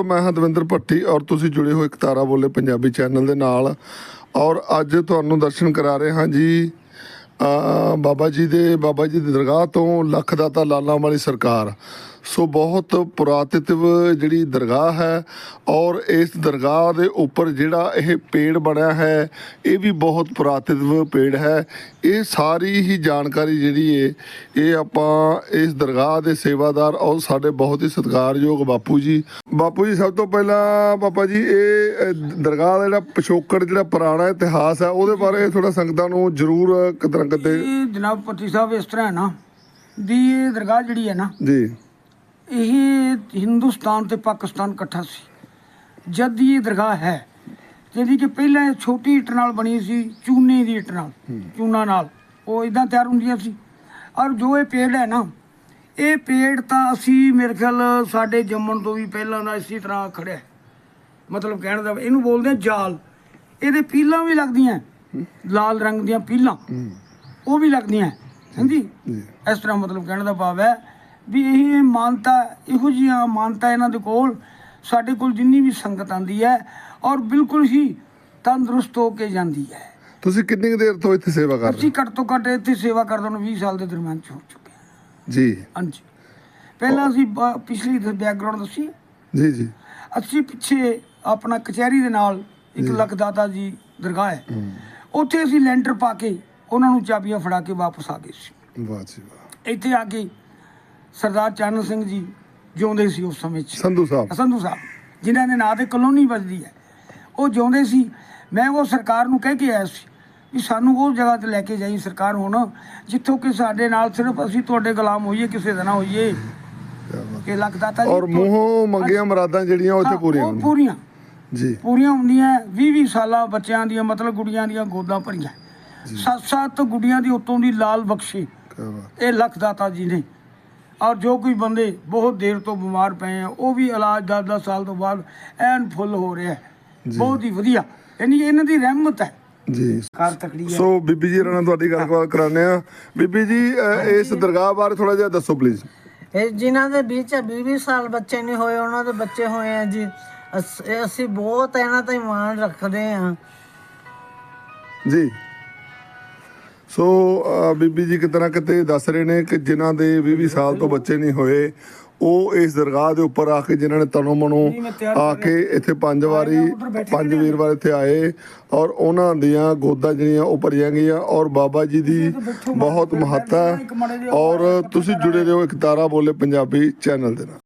ਦੋਸਤੋ ਮੈਂ ਹਾਂ ਦਵਿੰਦਰ ਭੱਟੀ ਔਰ ਤੁਸੀਂ ਜੁੜੇ ਹੋ ਇੱਕ ਤਾਰਾ ਬੋਲੇ ਪੰਜਾਬੀ ਚੈਨਲ ਦੇ ਨਾਲ। ਔਰ ਅੱਜ ਤੁਹਾਨੂੰ ਦਰਸ਼ਨ ਕਰਾ ਰਹੇ ਹਾਂ ਜੀ ਬਾਬਾ ਜੀ ਦੇ, ਬਾਬਾ ਜੀ ਦੀ ਦਰਗਾਹ ਤੋਂ ਲੱਖ ਦਾਤਾ ਲਾਲਾਂ ਵਾਲੀ ਸਰਕਾਰ। ਸੋ ਬਹੁਤ ਪੁਰਾਤਿਤਵ ਜਿਹੜੀ ਦਰਗਾਹ ਹੈ ਔਰ ਇਸ ਦਰਗਾਹ ਦੇ ਉੱਪਰ ਜਿਹੜਾ ਇਹ ਪੇੜ ਬਣਿਆ ਹੈ ਇਹ ਵੀ ਬਹੁਤ ਪੁਰਾਤਿਤਵ ਪੇੜ ਹੈ। ਇਹ ਸਾਰੀ ਹੀ ਜਾਣਕਾਰੀ ਜਿਹੜੀ ਹੈ ਇਹ ਆਪਾਂ ਇਸ ਦਰਗਾਹ ਦੇ ਸੇਵਾਦਾਰ ਔਰ ਸਾਡੇ ਬਹੁਤ ਹੀ ਸਤਿਕਾਰਯੋਗ ਬਾਪੂ ਜੀ। ਬਾਪੂ ਜੀ ਸਭ ਤੋਂ ਪਹਿਲਾਂ ਬਾਬਾ ਜੀ ਇਹ ਦਰਗਾਹ ਦਾ ਜਿਹੜਾ ਪਿਛੋਕੜ ਜਿਹੜਾ ਪੁਰਾਣਾ ਇਤਿਹਾਸ ਹੈ ਉਹਦੇ ਬਾਰੇ ਥੋੜਾ ਸੰਗਤਾਂ ਨੂੰ ਜ਼ਰੂਰ ਕਿਤੇ ਨਾ ਕਿਤੇ ਜਨਾਬ ਪੱਟੀ ਸਾਹਿਬ ਇਸ ਤਰ੍ਹਾਂ ਹੈ ਨਾ ਦੀ ਦਰਗਾਹ ਜਿਹੜੀ ਹੈ ਨਾ ਜੀ। ਇਹ ਹਿੰਦੁਸਤਾਨ ਤੇ ਪਾਕਿਸਤਾਨ ਇਕੱਠਾ ਸੀ। ਜਦ ਦੀ ਇਹ ਦਰਗਾਹ ਹੈ ਜਿਹਦੀ ਕਿ ਪਹਿਲਾਂ ਇਹ ਛੋਟੀ ਇੱਟ ਨਾਲ ਬਣੀ ਸੀ ਚੂਨੇ ਦੀ ਇੱਟ ਨਾਲ ਚੂਨਾ ਨਾਲ। ਉਹ ਇਦਾਂ ਤਿਆਰ ਹੁੰਦੀਆਂ ਸੀ। ਔਰ ਜੋ ਇਹ ਪੇੜ ਹੈ ਨਾ ਇਹ ਪੇੜ ਤਾਂ ਅਸੀਂ ਮੇਰੇ ਖਿਆਲ ਸਾਡੇ ਜੰਮਣ ਤੋਂ ਵੀ ਪਹਿਲਾਂ ਦਾ ਇਸੇ ਤਰ੍ਹਾਂ ਖੜਿਆ। ਮਤਲਬ ਕਹਿਣ ਦਾ ਇਹਨੂੰ ਬੋਲਦੇ ਆ ਜਾਲ। ਇਹਦੇ ਪੀਲਾਂ ਵੀ ਲੱਗਦੀਆਂ ਲਾਲ ਰੰਗ ਦੀਆਂ ਪੀਲਾਂ। ਉਹ ਵੀ ਲੱਗਦੀਆਂ ਹਾਂਜੀ? ਇਸ ਤਰ੍ਹਾਂ ਮਤਲਬ ਕਹਿਣ ਦਾ ਭਾਵ ਹੈ ਵੀ ਇਹ ਮਾਨਤਾ ਇਹੋ ਜਿਹੀਆਂ ਮਾਨਤਾ ਇਹਨਾਂ ਦੇ ਕੋਲ ਸਾਡੇ ਕੋਲ ਜਿੰਨੀ ਵੀ ਸੰਗਤ ਆਂਦੀ ਹੈ ਔਰ ਬਿਲਕੁਲ ਹੀ ਤੰਦਰੁਸਤ ਹੋ ਕੇ ਜਾਂਦੀ ਹੈ। ਤੁਸੀਂ ਕਿੰਨੀ ਦੇਰ ਤੋਂ ਇੱਥੇ ਸੇਵਾ ਕਰ ਰਹੇ ਅਸੀਂ ਘੱਟ ਤੋਂ ਘੱਟ ਇੱਥੇ ਸੇਵਾ ਕਰਦੇ ਨੂੰ 20 ਸਾਲ ਦੇ ਦਰਮਿਆਨ ਚ ਹੋ ਚੁੱਕੇ ਹਾਂ। ਜੀ। ਹਾਂਜੀ। ਪਹਿਲਾਂ ਅਸੀਂ ਪਿਛਲੀ ਬੈਕਗ੍ਰਾਉਂਡ ਦੱਸੀ। ਜੀ ਜੀ। ਅਸੀਂ ਪਿੱਛੇ ਆਪਣਾ ਕਚਹਿਰੀ ਦੇ ਨਾਲ ਇੱਕ ਲੱਖ ਦਾਤਾ ਜੀ ਦਰਗਾਹ ਹੈ। ਉੱਥੇ ਅਸੀਂ ਲੈਂਟਰ ਪਾ ਕੇ ਉਹਨਾਂ ਨੂੰ ਚਾਬੀਆਂ ਫੜਾ ਕੇ ਵਾਪਸ ਆ ਗਏ ਸੀ। ਵਾਹ ਜੀ ਵਾਹ। ਇੱਥੇ ਆ ਕੇ ਸਰਦਾਰ ਚਰਨ ਸਿੰਘ ਜੀ ਜਿਉਂਦੇ ਸੀ ਉਸ ਸਮੇਂ 'ਚ। ਸੰਧੂ ਸਾਹਿਬ। ਸੰਧੂ ਸਾਹਿਬ ਜਿਨ੍ਹਾਂ ਦੇ ਨਾਂ ਤੇ ਕਲੋਨੀ ਵੱਜਦੀ ਹੈ। ਉਹ ਜਿਉਂਦੇ ਸੀ। ਮੈਂ ਉਹ ਸਰਕਾਰ ਨੂੰ ਕਹਿ ਕੇ ਆਇਆ ਸੀ ਵੀ ਸਾਨੂੰ ਉਹ ਜਗ੍ਹਾ ਤੇ ਲੈ ਕੇ ਜਾਈ ਸਰਕਾਰ ਹੁਣ ਜਿੱਥੋਂ ਕਿ ਸਾਡੇ ਨਾਲ ਸਿਰਫ ਅਸੀਂ ਤੁਹਾਡੇ ਗੁਲਾਮ ਹੋਈਏ ਕਿਸੇ ਦਾ ਨਾ ਹੋਈਏ। ਕਿ ਲੱਖ ਦਾਤਾ ਜੀ ਔਰ ਮੂੰਹੋਂ ਮੰਗੀਆਂ ਮੁਰਾਦਾਂ ਜਿਹੜੀਆਂ ਹਾਂ, ਪੂਰੀਆਂ ਹੋਣਗੀਆਂ ਪੂਰੀਆਂ। ਜੀ। ਪੂਰੀਆਂ ਹੁੰਦੀਆਂ 20 20 ਸਾਲਾਂ ਬੱਚਿਆਂ ਦੀਆਂ ਮਤਲਬ ਗੁੜੀਆਂ ਦੀਆਂ ਗੋਦਾਂ ਭਰੀਆਂ। ਸੱਤ ਸੱਤ ਗੁੜੀਆਂ ਦੀ ਉਤੋਂ ਦੀ ਲਾਲ ਬਖਸ਼ੀ। ਇਹ ਲੱਖ ਦਾਤਾ ਜੀ ਨੇ ਔਰ ਜੋ ਕੋਈ ਬੰਦੇ ਬਹੁਤ ਦੇਰ ਤੋਂ ਬਿਮਾਰ ਪਏ ਆ ਉਹ ਵੀ ਇਲਾਜ 10-10 ਸਾਲ ਤੋਂ ਬਾਅਦ ਐਨ ਫੁੱਲ ਹੋ ਰਿਹਾ ਹੈ। ਬਹੁਤ ਹੀ ਵਧੀਆ। ਯਾਨੀ ਇਹਨਾਂ ਦੀ ਰਹਿਮਤ ਹੈ। ਜੀ। ਕਾਰ ਤਕੜੀ ਹੈ। ਸੋ ਬੀਬੀ ਜੀ ਨਾਲ ਤੁਹਾਡੀ ਗੱਲਬਾਤ ਕਰਾਉਂਦੇ ਆ ਬੀਬੀ ਜੀ ਇਸ ਦਰਗਾਹ ਬਾਰੇ ਥੋੜਾ ਜਿਹਾ ਦੱਸੋ ਪਲੀਜ਼ ਇਹ ਜਿਨ੍ਹਾਂ ਦੇ ਵਿੱਚ 20 ਸਾਲ ਬੱਚੇ ਨਹੀਂ ਹੋਏ ਉਹਨਾਂ ਦੇ ਬੱਚੇ ਹੋਏ ਆ ਜੀ। ਅਸੀਂ ਬਹੁਤ ਇਹਨਾਂ ਤੇ ਮਾਣ ਰੱਖਦੇ ਆ ਜੀ। ਸੋ ਬੀਬੀ ਜੀ ਕਿਤੇ ਨਾ ਕਿਤੇ ਦੱਸ ਰਹੇ ਨੇ ਕਿ ਜਿਨ੍ਹਾਂ ਦੇ 20 ਸਾਲ ਤੋਂ ਬੱਚੇ ਨਹੀਂ ਹੋਏ ਉਹ ਇਸ ਦਰਗਾਹ ਦੇ ਉੱਪਰ ਆ ਕੇ ਜਿਨ੍ਹਾਂ ਨੇ ਤਨੋ ਮਨੋ ਆ ਕੇ ਇੱਥੇ ਪੰਜ ਵਾਰੀ ਪੰਜ ਵੀਰਵਾਰ ਇੱਥੇ ਆਏ ਔਰ ਉਹਨਾਂ ਦੀਆਂ ਗੋਦਾਂ ਜਿਹੜੀਆਂ ਉਹ ਭਰੀਆਂ ਗਈਆਂ ਔਰ ਬਾਬਾ ਜੀ ਦੀ ਬਹੁਤ ਮਹੱਤਤਾ ਔਰ ਤੁਸੀਂ ਜੁੜੇ ਰਹੋ ਇੱਕ ਤਾਰਾ ਬੋਲੇ ਪੰਜਾਬੀ ਚੈਨਲ ਦੇ ਨਾਲ।